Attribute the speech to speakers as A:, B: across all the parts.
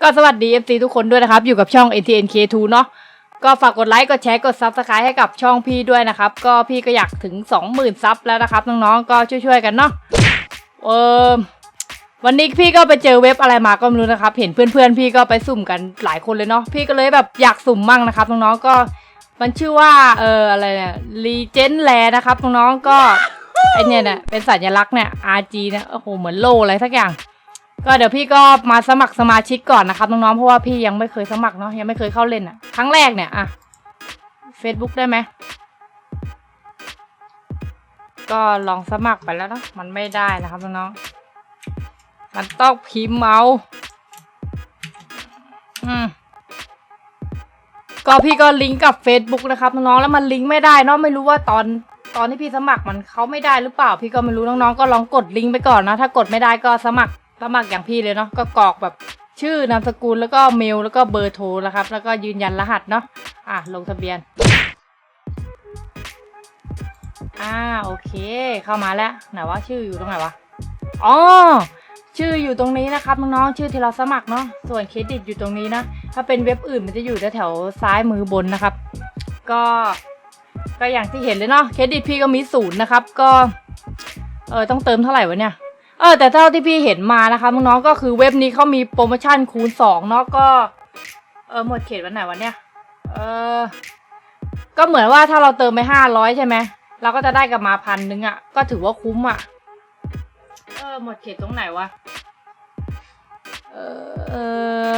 A: ก็สวัสดี FC ทุกคนด้วยนะครับ อยู่กับช่อง NTNK2 เนาะก็ฝากกดไลค์กดแชร์กด Subscribe ให้กับช่องพี่ด้วยนะครับ ก็พี่ก็อยากถึง 20,000ซับแล้วนะครับน้องๆก็ช่วยๆกันเนาะเออวันนี้พี่ก็ไปเจอเว็บอะไรมาก็ไม่รู้นะครับ เห็นเพื่อนๆ พี่ก็ไปสุ่มกันหลายคนเลยเนาะพี่ก็เลยแบบอยากสุ่มมั่งนะครับน้องๆก็มันชื่อว่าเอออะไรเนี่ย Legend l a นะครับน้องๆก็ไอเนี่ยเนี่ยเป็นสัญลักษณ์เนี่ย RG เนี่ยโอ้โหเหมือนโลอะไรสักอย่าง ก็เดี๋ยวพี่ก็มาสมัครสมาชิกก่อนนะครับน้องๆเพราะว่าพี่ยังไม่เคยสมัครเนาะยังไม่เคยเข้าเล่นอะ่ะครั้งแรกเนี่ยอะ Facebook ได้ไหมก็ลองสมัครไปแล้วนะมันไม่ได้นะครับน้องๆมันต้องพิมพ์เอาอืมก็พี่ก็ลิงก์กับ Facebook นะครับน้องๆแล้วมันลิงก์ไม่ได้เนาะไม่รู้ว่าตอนตอนที่พี่สมัครมันเขาไม่ได้หรือเปล่า พี่ก็ไม่รู้น้องๆก็ลองกดลิงก์ไปก่อนนะ ถ้ากดไม่ได้ก็สมัคร สมัครอย่างพี่เลยเนาะก็กรอกแบบชื่อนามสกุลแล้วก็เมลแล้วก็เบอร์โทรนะครับ แล้วก็ยืนยันรหัสเนาะอะลงทะเบียน อ่าโอเค เข้ามาแล้วไหนว่าชื่ออยู่ตรงไหนวะอ๋อชื่ออยู่ตรงนี้นะครับน้องๆชื่อที่เราสมัครเนาะส่วนเครดิตอยู่ตรงนี้นะ ถ้าเป็นเว็บอื่นมันจะอยู่แถวซ้ายมือบนนะครับ ก็ก็อย่างที่เห็นเลยเนาะเครดิตพี่ก็มีศูนย์นะครับ ก็เออต้องเติมเท่าไหร่วะเนี่ย เออแต่เท่าที่พี่เห็นมานะคะน้องๆก็คือเว็บนี้เขามีโปรโมชั่นคูณสองเนาะก็ เออหมดเขตวันไหนวันเนี้ยเออก็เหมือนว่าถ้าเราเติมไปห้าร้อยใช่ไหมเราก็จะได้กลับมาพันนึงอะ่ะ ก็ถือว่าคุ้มอะ่ะ เออหมดเขตตรงไหนวะ เออเออ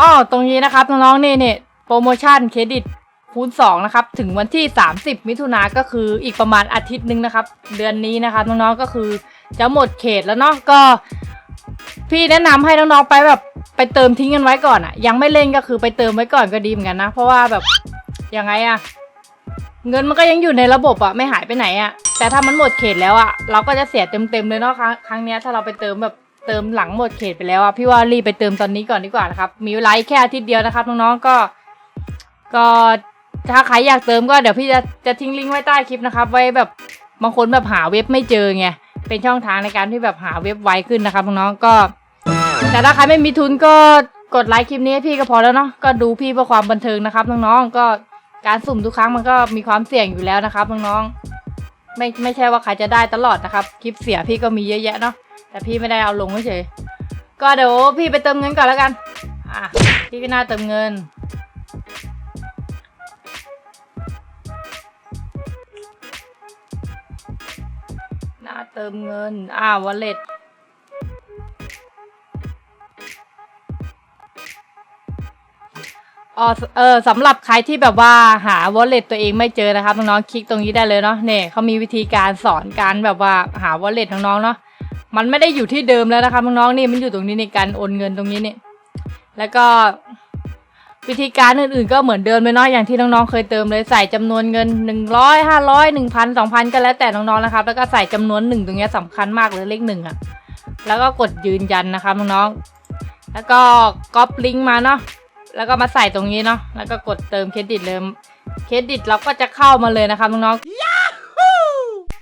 A: อ๋อตรงนี้นะครับน้องๆนี่เนี่ยโปรโมชั่นเครดิตคูณ2นะครับถึงวันที่ 30 มิถุนาก็คืออีกประมาณอาทิตย์นึงนะครับ เดือนนี้นะครับน้องๆก็คือ จะหมดเขตแล้วเนาะก็ พี่แนะนำให้น้องๆไปแบบไปเติมทิ้งกันไว้ก่อนอะยังไม่เล่นก็คือไปเติมไว้ก่อนก็ดีเหมือนกันนะ เพราะว่าแบบยังไงอะเงินมันก็ยังอยู่ในระบบอะไม่หายไปไหนอะแต่ถ้ามันหมดเขตแล้วอะเราก็จะเสียเต็มๆเลยเนาะครั้งครั้งนี้ถ้าเราไปเติมแบบเติมหลังหมดเขตไปแล้วอะพี่ว่ารีบไปเติมตอนนี้ก่อนดีกว่านะครับมีเวลาอีกแค่อาทิตย์เดียวนะครับน้องๆก็ ก็ถ้าใครอยากเติมก็เดี๋ยวพี่จะจะทิ้งลิงก์ไว้ใต้คลิปนะครับ ไว้แบบบางคนแบบหาเว็บไม่เจอไง เป็นช่องทางในการที่แบบหาเว็บไวขึ้นนะครับน้องๆก็ แต่ถ้าใครไม่มีทุนก็กดไลค์คลิปนี้ให้พี่ก็พอแล้วเนาะก็ดูพี่เพื่อความบันเทิงนะครับน้องๆก็การสุ่มทุกครั้งมันก็มีความเสี่ยงอยู่แล้วนะครับน้องๆไม่ไม่ใช่ว่าใครจะได้ตลอดนะครับ คลิปเสียพี่ก็มีเยอะแยะเนาะแต่พี่ไม่ได้เอาลงเฉยก็เดี๋ยวพี่ไปเติมเงินก่อนแล้วกัน อะ พี่ก็น่าเติมเงิน ติมเงิน อ่าวอลเล็ตอ๋อเออสำหรับใครที่แบบว่าหาวอลเล็ตตัวเองไม่เจอนะครับน้องๆคลิกตรงนี้ได้เลยเนาะเนี่ยเขามีวิธีการสอนการแบบว่าหาวอลเล็ตน้องๆเนาะมันไม่ได้อยู่ที่เดิมแล้วนะครับน้องๆนี่มันอยู่ตรงนี้ในการโอนเงินตรงนี้เนี่ยแล้วก็ วิธีการอื่นๆก็เหมือนเดิมเลยเนาะอย่างที่น้องๆเคยเติมเลยใส่จำนวนเงินหนึ่งร้อยห้าร้อยหนึ่งพันสองพันก็แล้วแต่น้องๆนะครับ แล้วก็ใส่จำนวนหนึ่งตรงนี้ยสำคัญมากเลยเลขหนึ่งอะแล้วก็กดยืนยันนะครับน้องๆแล้วก็ก๊อปลิงก์มาเนาะแล้วก็มาใส่ตรงนี้เนาะแล้วก็กดเติมเครดิตเลยเครดิตเราก็จะเข้ามาเลยนะครับน้องๆ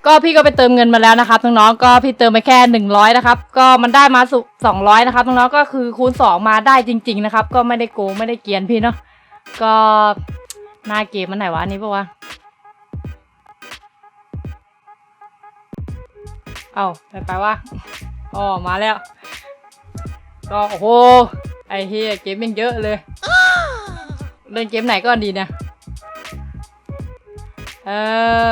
A: ก็พี่ก็ไปเติมเงินมาแล้วนะครับน้องๆก็พี่เติมไปแค่หนึ่งร้อยนะครับก็มันได้มาสุสองร้อยนะครับน้องๆก็คือคูณสองมาได้จริง ๆ นะครับ ก็ไม่ได้โกงไม่ได้เกียนพี่เนาะก็หน้าเกมมันไหนวะอันนี้ปะวะเอาไปไปวะอ๋อมาแล้ว ก็โอ้โหไอเฮียเกมยังเยอะเลย เล่นเกมไหนก็ดีเนี่ย เออ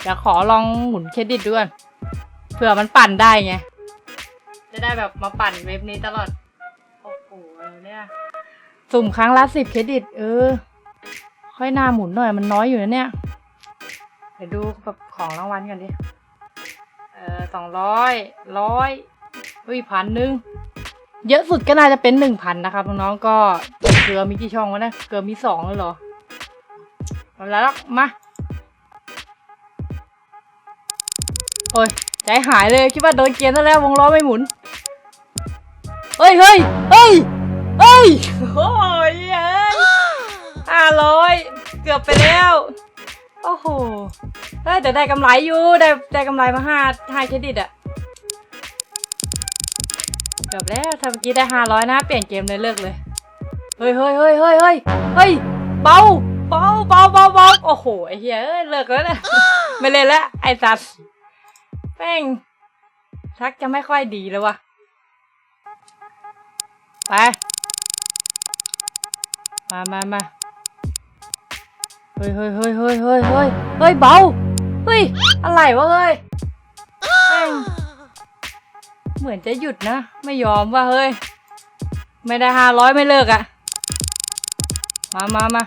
A: เดี๋ยวขอลองหมุนเครดิตด้วยเผื่อมันปั่นได้ไง จะได้แบบมาปั่นเว็บนี้ตลอด โอ้โหอะไรเนี่ย สุ่มครั้งละสิบเครดิต เออ ค่อยหน้าหมุนหน่อยมันน้อยอยู่นะเนี่ย เดี๋ยวดูแบบของรางวัลกันดิ เออสองร้อยร้อยอุ้ยพันหนึ่งเยอะสุดก็น่าจะเป็นหนึ่งพันนะครับน้องๆก็เกลือมีกี่ช่องวะเนี่ยเกลือมีสองเลยเหรอเอาแล้วมา โอ้ยใจหายเลยคิดว่าโดนเกียร์ซะแล้ววงล้อไม่หมุนเฮ้ยเฮ้ยเฮ้ยเฮ้ยโอ้ยเอ้ยห้าร้อยเกือบไปแล้วโอ้โหเฮ้ยแต่ได้กำไรอยู่ได้ได้กำไรมาห้าห้าเครดิตอะเกือบแล้วถ้าเมื่อกี้ได้ห้าร้อยนะ เปลี่ยนเกมเลยเลิกเลยเฮ้ยเฮ้ยเฮ้ยเฮ้ยเฮ้ยเฮ้ยเบาเบาเบาเบาเบาโอ้โหไอ้เหี้ยเอ้ยเลิกแล้วนี่ยไม่เล่นแล้วไอ้สัตว์ แป้งทักจะไม่ค่อยดีเลยวะไป มามามาเฮ้ยเฮ้ยเฮ้ยเฮ้ยเฮ้ยเฮ้ยเฮ้ยเบา เฮ้ย อะไรวะเฮ้ยเหมือนจะหยุดนะ ไม่ยอมว่าเฮ้ย ไม่ได้ห้าร้อยไม่เลิกอะ มามามา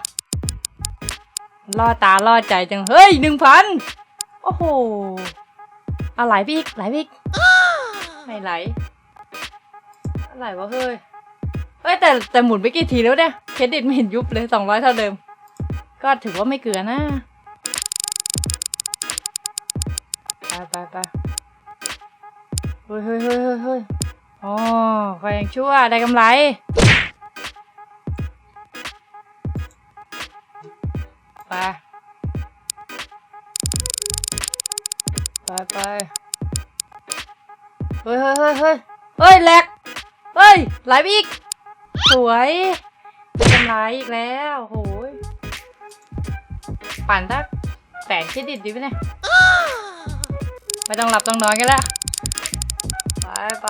A: ล่อตาล่อใจจัง เฮ้ยหนึ่งพัน โอ้โห อะไรพี่อีกไหลพี่อีกไม่ไหลอะไรวะเฮ้ยเฮ้ยแต่แต่หมุนไปกี่ทีแล้วเนี่ยเครดิตไม่เห็นยุบเลยสองร้อยเท่าเดิม ก็ถือว่าไม่เกลือนะไปไปไปเฮ้ยเฮ้ยเฮ้ยเฮ้ยเฮ้ยอ๋อคอยยังชั่วได้กำไรไป ไปไปเฮ้ยเฮ้ยเฮ้ยเฮ้ยเฮ้ยแหลกเฮ้ยไหลไปอีก สวยได้กำไรอีกแล้วโหยปั่นสักแสนเครดิตดีไหมเนี่ยไม่ต้องหลับต้องนอนกันแล้ว ไปไป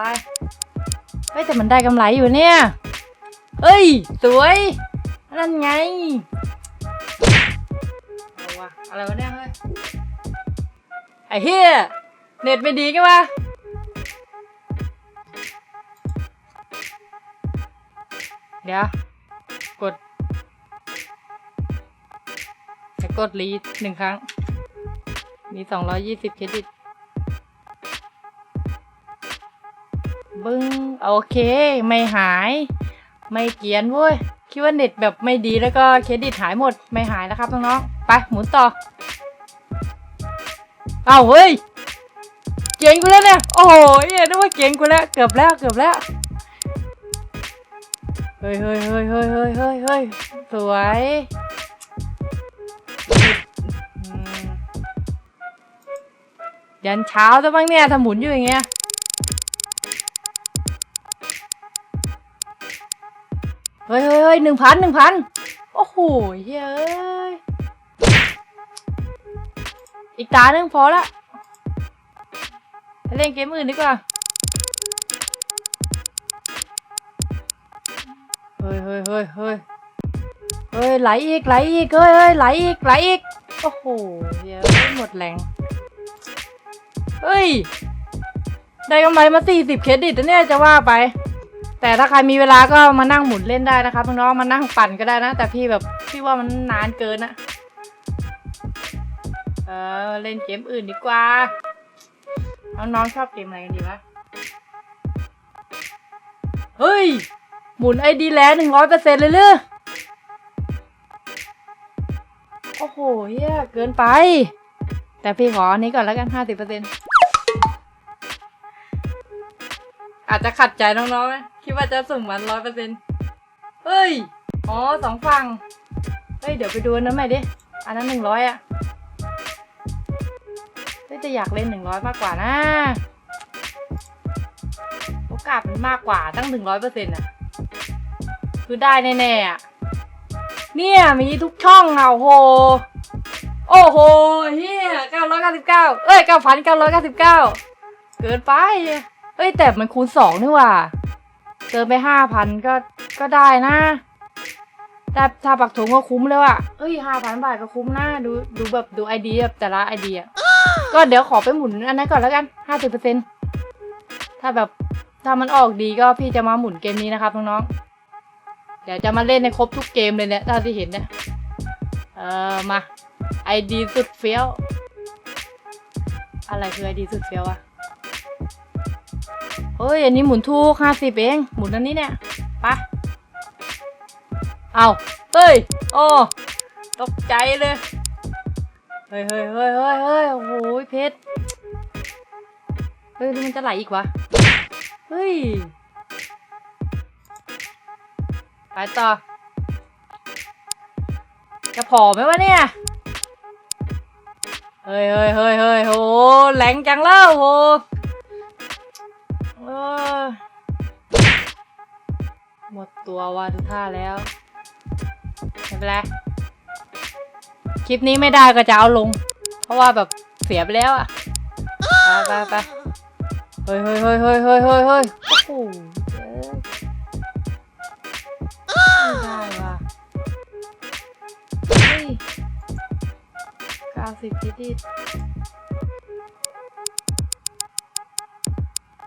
A: เฮ้ยแต่มันได้กำไรอยู่เนี่ยเฮ้ย สวย นั่นไงเอาวะอะไรวะเนี่ยเฮ้ย อ้เฮียเน็ตไม่ดีกันวะเดี๋ยว กดจะกดรีดหนึ่งครั้ง มีสองร้อยยี่สิบเครดิต บึ้งโอเคไม่หาย ไม่เกียนเว้ย คิดว่าเน็ตแบบไม่ดีแล้วก็เครดิตหายหมดไม่หายแล้วครับน้องๆ ไปหมุนต่อ เอาเฮ้ย เก่งกูแล้วเนี่ยโอ้โหเอ้ยนึกว่าเก่งกูแล้ว เกือบแล้ว เกือบแล้ว เฮ้ยเฮ้ยเฮ้ยเฮ้ยเฮ้ยเฮ้ยเฮ้ยสวยยันเช้าจะบ้างเนี่ยถ้าหมุนอยู่อย่างเงี้ยเฮ้ยเฮ้ยเฮ้ยหนึ่งพันหนึ่งพันโอ้โหเฮ้ย อีกตาหนึ่งพอละไปเล่นเกมอื่นดีกว่า เฮ้ยเฮ้ยเฮ้ยเฮ้ยเฮ้ยไหลอีกไหลอีกเฮ้ยเฮ้ยไหลอีกไหลอีก โอ้โหเดี๋ยวหมดแรงเฮ้ย ได้กำไรมาสี่สิบเครดิตนะเนี่ยจะว่าไป แต่ถ้าใครมีเวลาก็มานั่งหมุนเล่นได้นะครับน้องๆมานั่งปั่นก็ได้นะ แต่พี่แบบพี่ว่ามันนานเกินนะ ออเล่นเกมอื่นดีกว่า น้องๆชอบเกมอะไรกันดีวะ เฮ้ย หมุนไอดีแล้วหนึ่งร้อยเปอร์เซ็นต์เลยเลยโอ้โหเฮียเกินไป แต่พี่ขออันนี้ก่อนแล้วกันห้าสิบเปอร์เซ็นต์อาจจะขัดใจน้องๆนะคิดว่าจะสุ่มมันร้อยเปอร์เซ็นต์เฮ้ย อ๋อสองฝั่ง เฮ้ย เดี๋ยวไปดูนั้นใหม่ดิ อันนั้นหนึ่งร้อยอะ จะอยากเล่นหนึ่งร้อยมากกว่านะ โอกาสมันมากกว่าตั้งหนึ่งร้อยเปอร์เซ็นต์อะคือได้แน่ๆอะเนี่ยมีทุกช่องอะโอ้โห โอ้โหเฮียเก้าร้อยเก้าสิบเก้าเอ้ยเก้าพันเก้าร้อยเก้าสิบเก้าเกินไป เอ้ยแต่มันคูณสองนี่ว่าเติมไปห้าพันก็ก็ได้นะแต่ถ้าปักถุงก็คุ้มเลยว่ะเอ้ยห้าพันบาทก็คุ้มนะ ดูดูแบบดูไอเดียแบบแต่ละไอเดีย ก็เดี๋ยวขอไปหมุนอันนั้นก่อนแล้วกันห้าสิบเปอร์เซ็นถ้าแบบถ้ามันออกดีก็พี่จะมาหมุนเกมนี้นะครับน้องๆเดี๋ยวจะมาเล่นในครบทุกเกมเลยเนี่ยเท่าที่เห็นเนี่ยเออมาไอดีสุดเฟี้ยว อะไรคือไอดีสุดเฟี้ยวอะเฮ้ยอันนี้หมุนถูกห้าสิบเองหมุนอันนี้เนี่ยปะเอาเฮ้ยโอ้ตกใจเลย ฮ้ยเฮ้ยเฮ้ยเฮ้ยเฮ้ยโอ้โหเพชรเฮ้ยมันจะไหลอีกวะ เฮ้ย ไปต่อ จะผอมไหมวะเนี่ย เฮ้ยเฮ้ยเฮ้ยเฮ้ยโหแหลงจังแล้วโหหมดตัวว่าทุกท่าแล้วไม่เป็นไร คลิปนี้ไม่ได้ก็จะเอาลง เพราะว่าแบบเสียไปแล้วอะไปไปไปเฮ้ยเฮ้ยเฮ้ยเฮ้ยเฮ้ยเฮ้ยเฮ้ยโอ้โหเอ้ยไม่ได้ว่ะเก้าสิบคิดดิ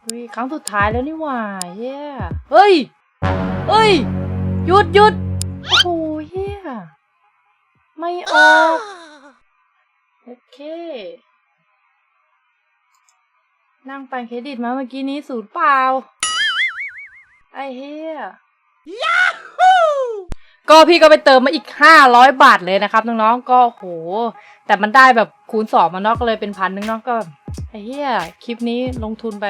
A: เฮ้ยครั้งสุดท้ายแล้วนี่หว่าเย้เฮ้ย เฮ้ย หยุดหยุดโอ้โห ไม่ออก โอเค นั่งปั่นเครดิตมาเมื่อกี้นี้ศูนย์เปล่า ไอ้เฮียก็พี่ก็ไปเติมมาอีกห้าร้อยบาทเลยนะครับน้องๆ ก็โห แต่มันได้แบบคูณสองมาเนาะก็เลยเป็นพันนึงเนาะก็ ไอ้เฮียคลิปนี้ลงทุนไป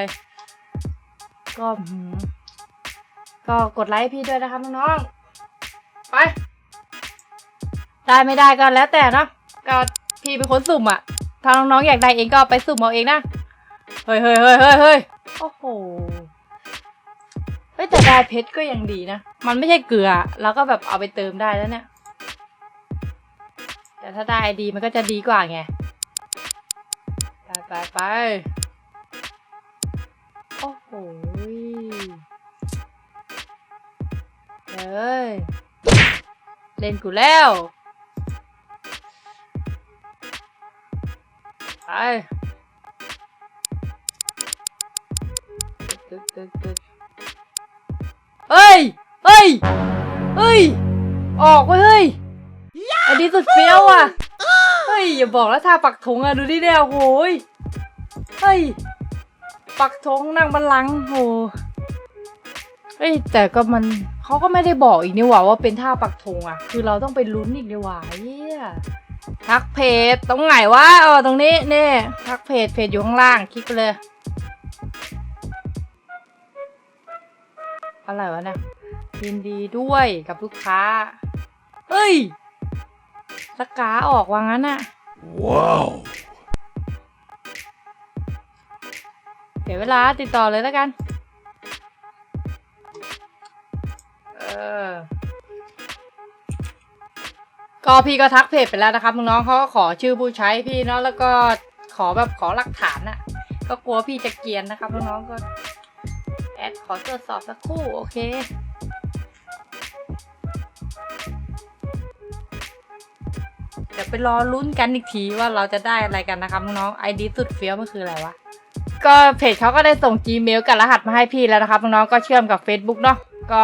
A: ก็หืมก็กดไลค์ให้พี่ด้วยนะครับน้องๆ ไป ได้ไม่ได้ก็แล้วแต่เนาะก็พี่เป็นคนสุ่มอะถ้าน้องๆอยากได้เองก็ไปสุ่มเอาเองนะเฮ้ยเฮ้ยเฮ้ยเฮ้ยเฮ้ยโอ้โหเฮ้ยแต่ได้เพชรก็ยังดีนะ มันไม่ใช่เกลือ แล้วก็แบบเอาไปเติมได้แล้วเนี่ย แต่ถ้าได้ดีมันก็จะดีกว่าไง ไปไปไปโอ้โหเฮ้ย เล่นกูแล้ว ไปเฮ้ย เฮ้ย เฮ้ย ออกเว้ยเฮ้ย อันนี้สุดเฟี้ยวอะ เฮ้ย อย่าบอกแล้วท่าปักธงอะ ดูดิเนี่ยโหยเฮ้ย ปักธงนั่งบัลลังโหเฮ้ย แต่ก็มันเขาก็ไม่ได้บอกอีกนี่หว่าว่าเป็นท่าปักธงอะ คือเราต้องไปลุ้นอีกนี่หว่าเฮีย ทักเพจตรงไหนวะเออตรงนี้นี่ทักเพจเพจอยู่ข้างล่างคลิกไปเลย อะไรวะเนี่ยยินดีด้วยกับลูกค้า เฮ้ยสกาออกว่างั้นอะ
B: Wow.
A: เดี๋ยวเวลาติดต่อเลยแล้วกัน เออ ก็พี่ก็ทักเพจไปแล้วนะครับน้องเขาก็ขอชื่อผู้ใช้พี่เนาะแล้วก็ขอแบบขอหลักฐานอะก็กลัวพี่จะเกรียนนะครับน้องๆก็แอดขอตรวจสอบสักครู่โอเคเดี๋ยวไปรอลุ้นกันอีกทีว่าเราจะได้อะไรกันนะครับน้องไอดีสุดเฟี้ยวมันคืออะไรวะก็เพจเขาก็ได้ส่ง Gmail กับรหัสมาให้พี่แล้วนะครับน้องๆก็เชื่อมกับ Facebook เนาะก็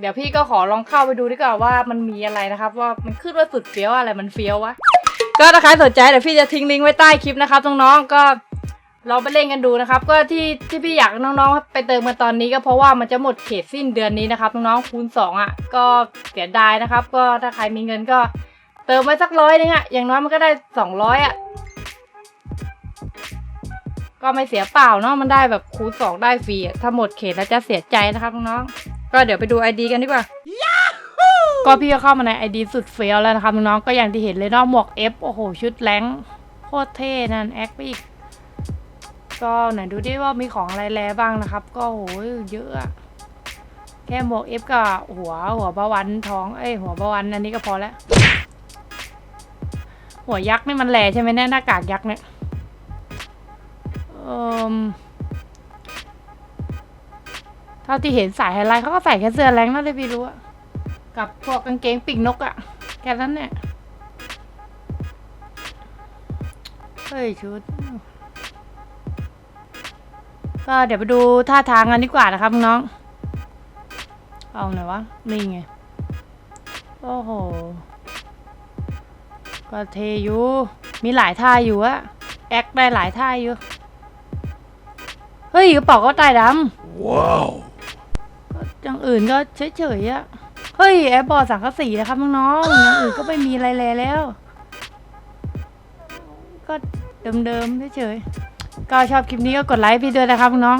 A: เดี๋ยวพี่ก็ขอลองเข้าไปดูดีกว่าว่ามันมีอะไรนะครับ ว่ามันขึ้นว่าสุดเฟี้ยวอะไรมันเฟี้ยววะก็ถ้าใครสนใจเดี๋ยวพี่จะทิ้งลิงก์ไว้ใต้คลิปนะครับน้องๆก็ลองไปเล่นกันดูนะครับ ก็ที่ที่พี่อยากน้องๆไปเติมกันตอนนี้ก็เพราะว่ามันจะหมดเขตสิ้นเดือนนี้นะครับน้องๆคูณสองอะก็เสียดายนะครับ ก็ถ้าใครมีเงินก็เติมไว้สักร้อยนึงอะอย่างน้อยมันก็ได้สองร้อยอะก็ไม่เสียเปล่าเนาะมันได้แบบคูณสองได้ฟรีถ้าหมดเขตแล้วจะเสียใจนะครับน้องๆ ก็เดี๋ยวไปดู ID กันดีกว่า ก็พี่ก็เข้ามาใน ID สุดเฟี้ยวแล้วนะครับน้องๆก็อย่างที่เห็นเลยเนาะหมวก F โอ้โห ชุดแรงค์โคตรเท่นั่นแอคไปอีก ก็ไหนดูดิว่ามีของอะไรแลบ้างนะครับ ก็โหเยอะอะแค่หมวก F กับหัวหัวบาวันทองเอ้ยหัวบาวันอันนี้ก็พอแล้ว หัวยักษ์นี่มันแหล่ใช่ไหมเนี่ยหน้ากากยักษ์เนี่ยเอม เท่าที่เห็นสายไฮไลท์เขาก็ใส่แค่เสื้อแรงน่าจะพี่รู้อะกับพวกกางเกงปีกนกอะแค่นั้นเนี่ยเฮ้ยชุด ก็เดี๋ยวไปดูท่าทางกันดีกว่านะครับน้อง เอาไหนวะ นี่ไง โอ้โห ก็เทอยู่ มีหลายท่าอยู่อะแอคได้หลายท่าอยู่ เฮ้ยกระเป๋าก็ตายด
B: Wow. ำ
A: ก็ อย่างอื่นก็เฉยๆอะเฮ้ยแอร์บอร์ดสังกะสีนะครับน้องๆอย่างอื่นก็ไม่มีอะไรแล้ว ก็เดิมๆเฉยๆก็ชอบคลิปนี้ก็กดไลค์พี่ด้วยนะครับน้อง